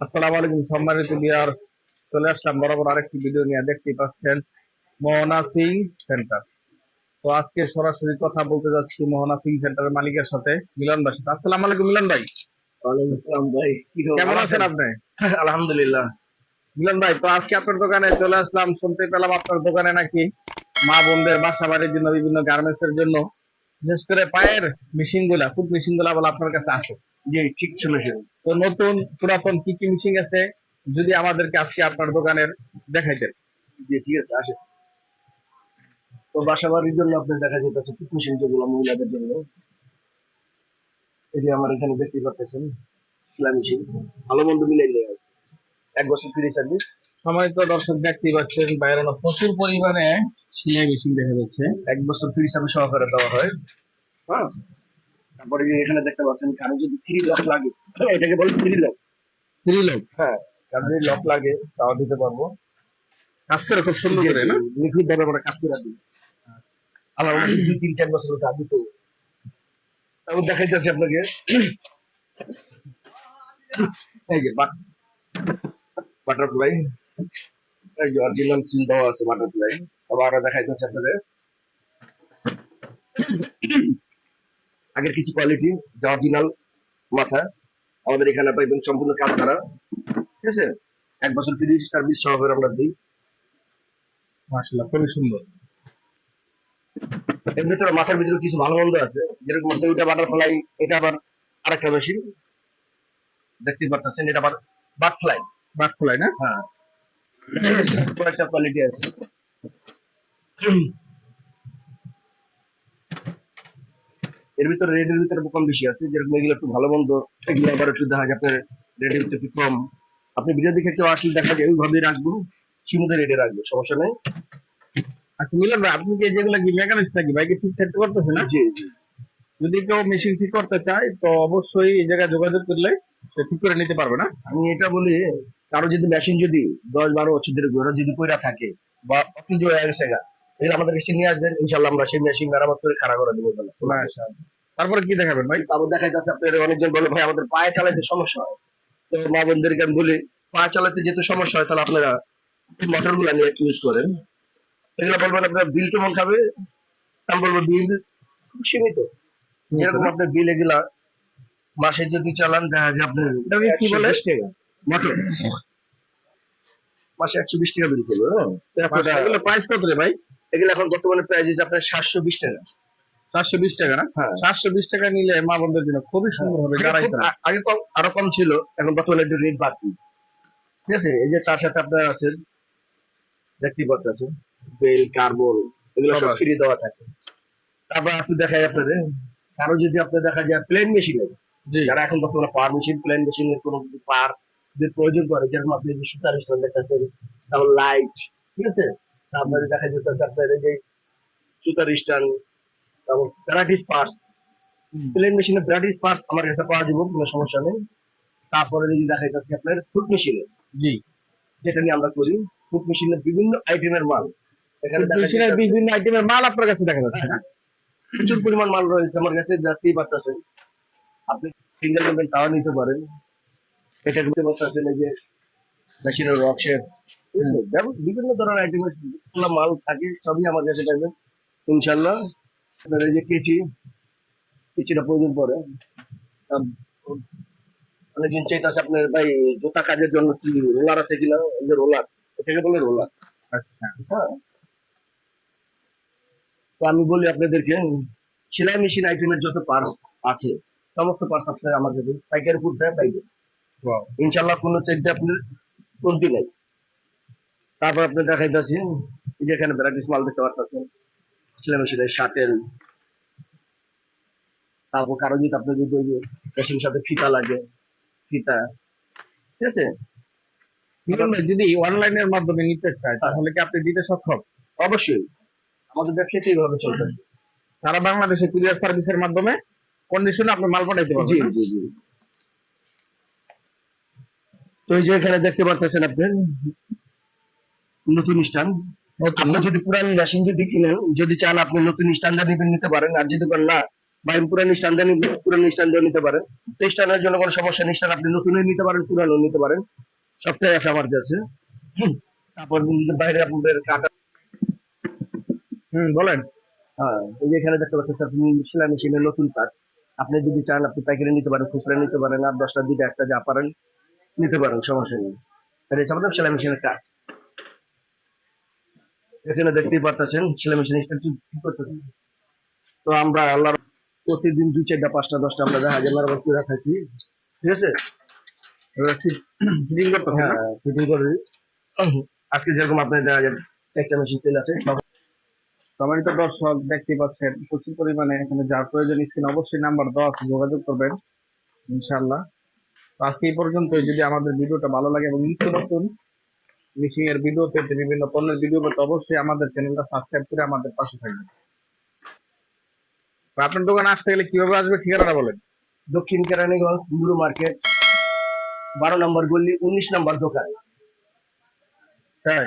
আসসালামু আলাইকুম সম্মানিত বিয়ার চলে আসলাম বরাবর আরেকটি ভিডিও নিয়ে। দেখতে পাচ্ছেন মোহনা সিং সেন্টার। তো আজকে সরাসরি কথা বলতে যাচ্ছি মোহনা সিং সেন্টারের মালিকের সাথে মিলন ভাই সাথে। আসসালামু আলাইকুম মিলন ভাই ওয়ালাইকুম আসসালাম ভাই কেমন আছেন আপনি? আলহামদুলিল্লাহ। মিলন ভাই তো আজকে আপনার দোকানে চলে আসলাম। শুনতে পেলাম আপনার দোকানে নাকি মা বোনদের বাসা বাড়ির জন্য বিভিন্ন গার্মেন্টস এর জন্য। বিশেষ করে পায়ের মেশিনগুলা ফুট মেশিনগুলা বলে আপনার কাছে আছে। জি ঠিক শুনেছেন তো নতুন পুরাতন কি কি মেশিন আছে? যদি আমাদেরকে আজকে আপনার দোকানের দেখাইতেন জি ঠিক আছে আসেন। তো বাসা বাড়ির জন্য আপনি দেখা যেতেছে ফিট মেশিন যেগুলো মহিলাদের জন্য। এই যে আমার এখানে দেখতে পাচ্ছেন সেলাই মেশিন ভালো মন্দ মিলাই নিয়ে আছে। এক বছর ফ্রি সার্ভিস সম্মানিত দর্শক দেখতেই পাচ্ছেন বাইরে প্রচুর পরিমাণে সেলাই মেশিন দেখা যাচ্ছে। এক বছর ফ্রি সার্ভিস সহকারে দেওয়া হয়। হ্যাঁ। তারপরে যে এখানে দেখতে পাচ্ছেন কারও যদি থ্রি লক লাগে হ্যাঁ, এটাকে বলে থ্রি লক থ্রি লোক হ্যাঁ কারও যদি লক লাগে তাও দিতে পারব। কাজ করে খুব সুন্দর করে না? লিকুইড ভাবে আমরা কাজ করে দিই মনে দুই তিন চার বছর কাজ দিত তারপর দেখাই যাচ্ছে আপনাকে। এই যে বাটারফ্লাই। অরিজিনাল সিল দেওয়া আছে বাটারফ্লাই আবার আরও আপনাদের। আগের কিছু কোয়ালিটি যে অরিজিনাল মাথা আমাদের এখানে পাইবেন সম্পূর্ণ কাজ করা ঠিক আছে? এক বছর ফ্রি সার্ভিস সহকারে আমরা দিই। মাশাআল্লাহ খুবই সুন্দর। এর ভিতরে মাথার ভিতরে কিছু ভালো মন্দ আছে। যেরকম বাটারফ্লাই এটা আবার আরেকটা মেশিন দেখতে পারতেছেন এটা আবার বাটফ্লাই বাট খোলাই না? হ্যাঁ। কয়েকটা কোয়ালিটি আছে। এর ভিতরে রেডের ভিতরে কম বেশি আছে যেরকম এগুলো একটু ভালো মন্দ এগুলো আবার একটু দেখা যায় আপনার রেডের ভিতরে একটু কম। আপনি ভিডিও দেখে কেউ আসলে দেখা যায় ওইভাবেই রাখব সীমিত রেডে রাখব সমস্যা নেই। আচ্ছা মিলন ভাই আপনি কি যেগুলো কি মেকানিক্স নাকি বাইকে ঠিক ঠাক করতেছে না? জি জি। যদি কেউ মেশিন ঠিক করতে চায় তো অবশ্যই এই জায়গায় যোগাযোগ করলে সে ঠিক করে নিতে পারবে না? আমি এটা বলি কারও যদি মেশিন যদি দশ বারো বছর ধরে ঘোরা যদি কইরা থাকে বা অকেজ হয়ে গেছে গা তাহলে আমাদের কাছে নিয়ে আসবেন ইনশাল্লাহ আমরা সেই মেশিন মেরামত করে খাড়া করে দেবো তারপরে কি দেখাবেন ভাই? তারপর দেখা যাচ্ছে আপনার অনেকজন বলে ভাই আমাদের পায়ে চালাতে সমস্যা হয়। তো মা বোনদেরকে আমি বলি পায়ে চালাতে যেহেতু সমস্যা হয় তাহলে আপনারা মোটরগুলা নিয়ে ইউজ করেন। এগুলো বলবেন আপনার বিল কেমন খাবে? আমি বলব বিল খুব সীমিত। যেরকম আপনার বিল এগুলা মাসে যদি চালান দেখা যায় আপনার কি বলে? 120 মাসে একশো বিশ টাকা বিল করবে হ্যাঁ? এগুলো প্রাইস কত রে ভাই? এগুলো এখন বর্তমানে প্রাইস আছে আপনার সাতশো বিশ টাকা। চারশো বিশ টাকা না? হ্যাঁ। চারশো বিশ টাকা নিলে মা বোনদের জন্য খুবই সুন্দর হবে আগে কম আরও কম ছিল এখন বর্তমানে একটু রেট বাড়তি। ঠিক আছে? এই যে তার সাথে আপনার আছে দেখতেই পাচ্ছেন বেল কার্বন এগুলো সব ফ্রি দেওয়া থাকে। তারপর আপনি দেখা যায় আপনাদের। কারও যদি আপনার দেখা যায় প্লেন মেশিনের জি। যারা এখন বর্তমানে পাওয়ার মেশিন প্লেন মেশিনের কোনো কিছু যদি প্রয়োজন পড়ে যেরকম আপনি যে সুতার স্টোন দেখাচ্ছেন তারপর লাইট ঠিক আছে? তারপরে দেখা যেতেছে আপনার এই যে সুতার স্ট্যান্ড তারপর ভ্যারাইটিস পার্টস প্লেন মেশিনের ভ্যারাইটিস পার্টস আমার কাছে পাওয়া যাবে কোনো সমস্যা নেই। তারপরে যদি দেখা যাচ্ছে আপনার ফুড মেশিনে জি। যেটা নিয়ে আমরা করি ফুট মেশিনের বিভিন্ন আইটেমের মাল। এখানে মেশিনের বিভিন্ন আইটেমের মাল আপনার কাছে দেখা যাচ্ছে। প্রচুর পরিমাণ মাল রয়েছে আমার কাছে যাতেই পারতেছেন আপনি সিঙ্গেল নেবেন তাও নিতে পারেন। এটা যে মেশিনের রক শেপ বিভিন্ন ধরনের আইটেমের মাল থাকে সবই আমার কাছে পাবেন ইনশাল্লাহ এই যে কেচি কেচিটা প্রয়োজন পড়ে। অনেকদিন চাইতেছে আপনার ভাই জুতা কাজের জন্য কি রোলার আছে কিনা? যে রোলার এটাকে বলে রোলার আচ্ছা। হ্যাঁ। তো আমি বলি আপনাদেরকে সেলাই মেশিন আইটেমের যত পার্টস আছে সমস্ত পার্টস আপনার আমার কাছে পাইকারি পাইবে Wow. ইনশাল্লাহ কোনো চাইতে আপনার কমতি নাই। তারপর আপনি দেখাইতেছি এই যে ভ্যারাইটিস মাল দেখতে পারতেছেন সেলাই মেশিনের শাটেল তারপর কারও যদি আপনার যদি ওই যে সাথে ফিতা লাগে ফিতা ঠিক আছে? যদি অনলাইনের মাধ্যমে নিতে চায় তাহলে কি আপনি দিতে সক্ষম? অবশ্যই। আমাদের ব্যবসাতে এইভাবে চলতেছে। সারা বাংলাদেশে কুরিয়ার সার্ভিসের মাধ্যমে কন্ডিশনে আপনি মাল পাঠাইতে জি পারবেন না? জি জি। তো এই যে এখানে দেখতে পাচ্ছেন আপনি নতুন স্ট্যান্ড আপনি যদি পুরান মেশিন যদি কিনেন যদি চান আপনি নতুন স্ট্যান্ডার্ড নিতে নিতে পারেন। আর যদি বলেন না বা পুরান স্ট্যান্ড দিয়ে পুরান স্ট্যান্ড দিয়ে নিতে পারেন। তো স্ট্যান্ডের জন্য কোনো সমস্যা নেই। স্ট্যান্ড আপনি নতুনও নিতে পারেন পুরানো নিতে পারেন। সবটাই আছে আমার কাছে। তারপর বাইরে আপনাদের কাটা হুম বলেন। হ্যাঁ এই যে এখানে দেখতে পাচ্ছেন আপনি সেলাই মেশিনের নতুন কাজ। আপনি যদি চান আপনি পাইকারি নিতে পারেন খুচরা নিতে পারেন আর দশটা দিকে একটা যা পারেন নিতে পারেন সমস্যা নেই। এটা হচ্ছে আমাদের সেলাই মেশিনের কাজ। এখানে দেখতেই পারতেছেন সেলাই মেশিন তো আমরা আল্লাহর প্রতিদিন দুই চারটা পাঁচটা দশটা আমরা দেখা যায় মেরামত করে থাকি ঠিক আছে? ফিটিং করতেছেন না? হ্যাঁ। ফিটিং করে আজকে যেরকম আপনার দেখা যায় একটা মেশিন সেল আছে। সব সম্মানিত দর্শক দেখতে পাচ্ছেন প্রচুর পরিমাণে এখানে যার প্রয়োজন স্ক্রিন অবশ্যই নাম্বার দেওয়া আছে যোগাযোগ করবেন ইনশাআল্লাহ। তো আজকে এই পর্যন্তই। যদি আমাদের ভিডিওটা ভালো লাগে এবং নিত্য নতুন মিশিং এর ভিডিও পেতে বিভিন্ন পণ্যের ভিডিও পেতে অবশ্যই আমাদের চ্যানেলটা সাবস্ক্রাইব করে আমাদের পাশে থাকবেন। আপনার দোকানে আসতে গেলে কীভাবে আসবে ঠিকানাটা বলেন? দক্ষিণ কেরানীগঞ্জ গুরু মার্কেট বারো নম্বর গল্লি উনিশ নম্বর দোকান। তাই?